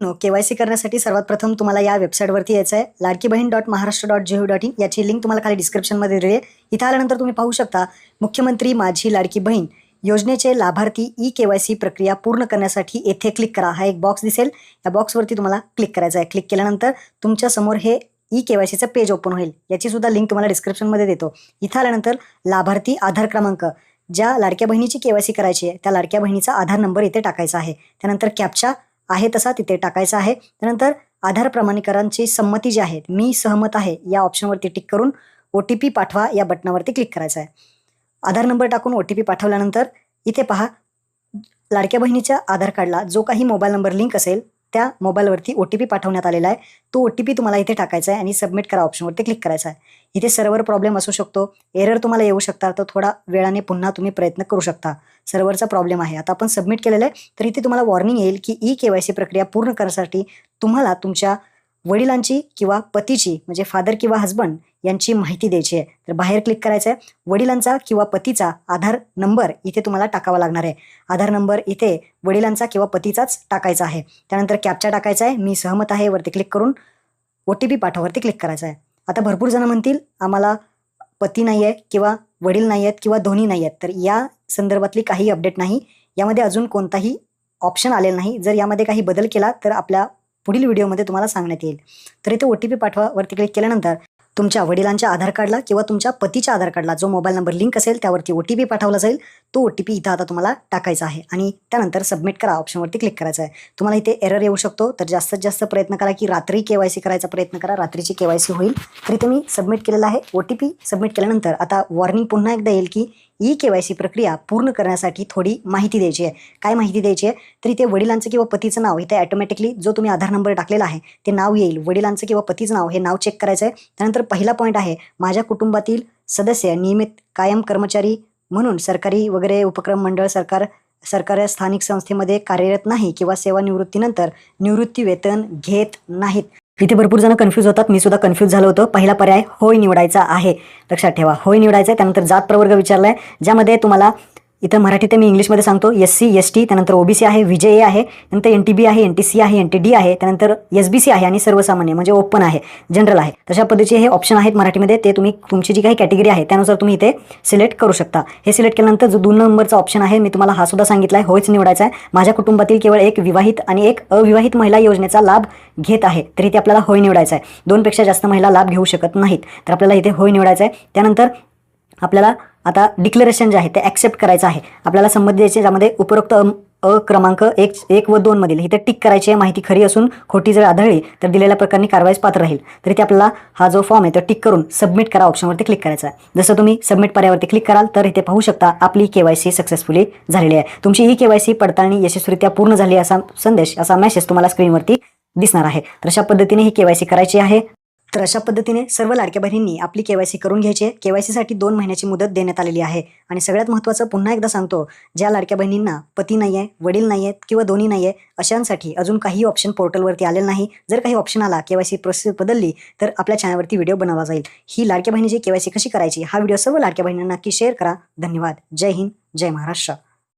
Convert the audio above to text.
No के Y C करण्यासाठी सर्वात प्रथम तुम्हाला या वेबसाईटवरती यायचं आहे Ladki Bahin dot Maharashtra dot G O dot in. याची लिंक तुम्हाला खाली डिस्क्रिप्शनमध्ये दिली आहे. इथं आल्यानंतर तुम्ही पाहू शकता मुख्यमंत्री माझी लाडकी बहीण योजनेचे लाभार्थी ई के वाय सी प्रक्रिया पूर्ण करण्यासाठी येथे क्लिक करा. हा एक बॉक्स दिसेल. या बॉक्सवरती तुम्हाला क्लिक करायचं आहे क्लिक केल्यानंतर तुमच्यासमोर हे ई के वाय सीचं पेज ओपन होईल. याची सुद्धा लिंक तुम्हाला डिस्क्रिप्शनमध्ये देतो. इथं आल्यानंतर लाभार्थी आधार क्रमांक. ज्या लाडक्या बहिणीची के वाय सी करायची आहे त्या लाडक्या बहिणीचा आधार नंबर इथे टाकायचा आहे. त्यानंतर कॅपचा आहे तसा तिथे टाकायचा आहे. त्यानंतर आधार प्रमाणीकरणची संमती जी आहे मी सहमत आहे या ऑप्शनवरती टिक करून ओ टी पी पाठवा या बटनावरती क्लिक करायचं आहे. आधार नंबर टाकून ओ टी पी पाठवल्यानंतर इथे पहा लाडक्या बहिणीच्या आधार कार्डला जो काही मोबाईल नंबर लिंक असेल त्या मोबाईलवरती ओ टी पी पाठवण्यात आलेला आहे. तो ओ टी पी तुम्हाला इथे टाकायचा आहे आणि सबमिट करा ऑप्शनवरती क्लिक करायचा आहे. इथे सर्व्हर प्रॉब्लेम असू शकतो. एरर तुम्हाला येऊ शकता तर थोडा वेळाने पुन्हा तुम्ही प्रयत्न करू शकता. सर्व्हरचा प्रॉब्लेम आहे. आता आपण सबमिट केलेलं आहे. तर इथे तुम्हाला वॉर्निंग येईल की ई के वाय सी प्रक्रिया पूर्ण करण्यासाठी तुम्हाला तुमच्या वडिलांची किंवा पतीची म्हणजे फादर किंवा हजबंड यांची माहिती द्यायची आहे. तर बाहेर क्लिक करायचं आहे वडिलांचा किंवा पतीचा आधार नंबर इथे तुम्हाला टाकावा लागणार आहे. आधार नंबर इथे वडिलांचा किंवा पतीचाच टाकायचा आहे. त्यानंतर कॅपचा टाकायचा आहे. मी सहमत आहे. वरती क्लिक करून ओ टी पी पाठवावरती क्लिक करायचं आहे. आता भरपूर जण म्हणतील आम्हाला पती नाही आहे किंवा वडील नाही आहेत किंवा दोन्ही नाही आहेत. तर या संदर्भातली काही अपडेट नाही. यामध्ये अजून कोणताही ऑप्शन आलेला नाही. जर यामध्ये काही बदल केला तर आपल्या पुढील व्हिडिओमध्ये तुम्हाला सांगण्यात येईल. तर इथे ओ टी पी पाठवा. वरती क्लिक केल्यानंतर तुमच्या वडिलांच्या आधार कार्डला किंवा तुमच्या पतीच्या आधार कार्डला जो मोबाईल नंबर लिंक असेल त्यावरती ओ टी पी पाठवला जाईल. तो ओ टी पी इथं आता तुम्हाला टाकायचा आहे आणि त्यानंतर सबमिट करा ऑप्शनवरती क्लिक करायचं आहे. तुम्हाला इथे एरर येऊ शकतो. तर जास्तीत जास्त प्रयत्न करा की रात्री के वाय सी करायचा प्रयत्न करा. रात्रीची के वाय सी होईल. तरी तुम्ही सबमिट केलेला आहे. ओ टी पी सबमिट केल्यानंतर आता वॉर्निंग पुन्हा एकदा येईल की ई के वाय सी प्रक्रिया पूर्ण करण्यासाठी थोडी माहिती द्यायची आहे. काय माहिती द्यायची आहे? तर इथे वडिलांचं किंवा पतीचं नाव इथे ॲटोमॅटिकली जो तुम्ही आधार नंबर टाकलेला आहे ते नाव येईल. वडिलांचं किंवा पतीचं नाव हे नाव चेक करायचं आहे. त्यानंतर पहिला पॉईंट आहे माझ्या कुटुंबातील सदस्य नियमित कायम कर्मचारी म्हणून सरकारी वगैरे उपक्रम मंडळ सरकार सरकार स्थानिक संस्थेमध्ये कार्यरत नाही किंवा सेवानिवृत्तीनंतर निवृत्ती वेतन घेत नाहीत. इथे भरपूर जण कन्फ्यूज होतात. मी सुद्धा कन्फ्यूज झालो होतो. पहिला पर्याय होय निवडायचा आहे. लक्षात ठेवा. होय निवडायचा आहे त्यानंतर जात प्रवर्ग विचारलाय. ज्यामध्ये तुम्हाला इथं मराठीत मी इंग्लिशमध्ये सांगतो एस सी एस टी त्यानंतर ओबीसी आहे विजय आहे नंतर एन टी बी आहे एन टी सी आहे एन टी डी आहे त्यानंतर एस बी सी आहे आणि सर्वसामान्य म्हणजे ओपन आहे जनरल आहे. तशा पद्धतीचे हे ऑप्शन आहेत मराठीमध्ये ते तुम्ही तुमची जी काही कॅटेगरी आहे त्यानुसार तुम्ही इथे सिलेक्ट करू शकता. हे सिलेक्ट केल्यानंतर जो दोन नंबरचा ऑप्शन आहे मी तुम्हाला हा सुद्धा सांगितला आहे होयच निवडायचा आहे. माझ्या कुटुंबातील केवळ एक विवाहित आणि एक अविवाहित महिला योजनेचा लाभ घेत आहे तरी इथे आपल्याला होय निवडायचा आहे. दोनपेक्षा जास्त महिला लाभ घेऊ शकत नाहीत तर आपल्याला इथे होय निवडायचा आहे. त्यानंतर आपल्याला आता डिक्लेरेशन जे आहे ते ॲक्सेप्ट करायचं आहे. आपल्याला संमती द्यायची ज्यामध्ये उपरोक्त अ क्रमांक एक एक व दोन मधील इथे टिक करायची आहे माहिती खरी असून खोटी जर आढळली तर दिलेल्या प्रकारनी कारवाईस पात्र राहील. तरी ते आपल्याला हा जो फॉर्म आहे तो टिक करून सबमिट करा ऑप्शनवरती क्लिक करायचा आहे. जसं तुम्ही सबमिट पर्यावरती क्लिक कराल तर इथे पाहू शकता आपली के वाय सी सक्सेसफुली झालेली आहे. तुमची ई के वाय सी पडताळणी यशस्वीरित्या पूर्ण झाली असा संदेश असा मेसेज तुम्हाला स्क्रीनवरती दिसणार आहे. तर अशा पद्धतीने ही के वाय सी करायची आहे. तर अशा पद्धतीने सर्व लाडक्या बहिणींनी आपली केवायसी करून घ्यायची आहे. दोन महिन्याची मुदत देण्यात आलेली आहे. आणि सगळ्यात महत्त्वाचं पुन्हा एकदा सांगतो ज्या लाडक्या बहिणींना पती नाही आहे वडील नाही आहेत किंवा दोन्ही नाही आहे अशांसाठी अजून काही ऑप्शन पोर्टलवरती आलेलं नाही. जर काही ऑप्शन आला केवायसी प्रोसेस बदलली तर आपल्या चॅनलवरती व्हिडिओ बनवला जाईल. ही लाडक्या बहिणीची केवायसी कशी करायची हा व्हिडिओ सर्व लाडक्या बहिणींना नक्की शेअर करा. धन्यवाद. जय हिंद. जय महाराष्ट्र.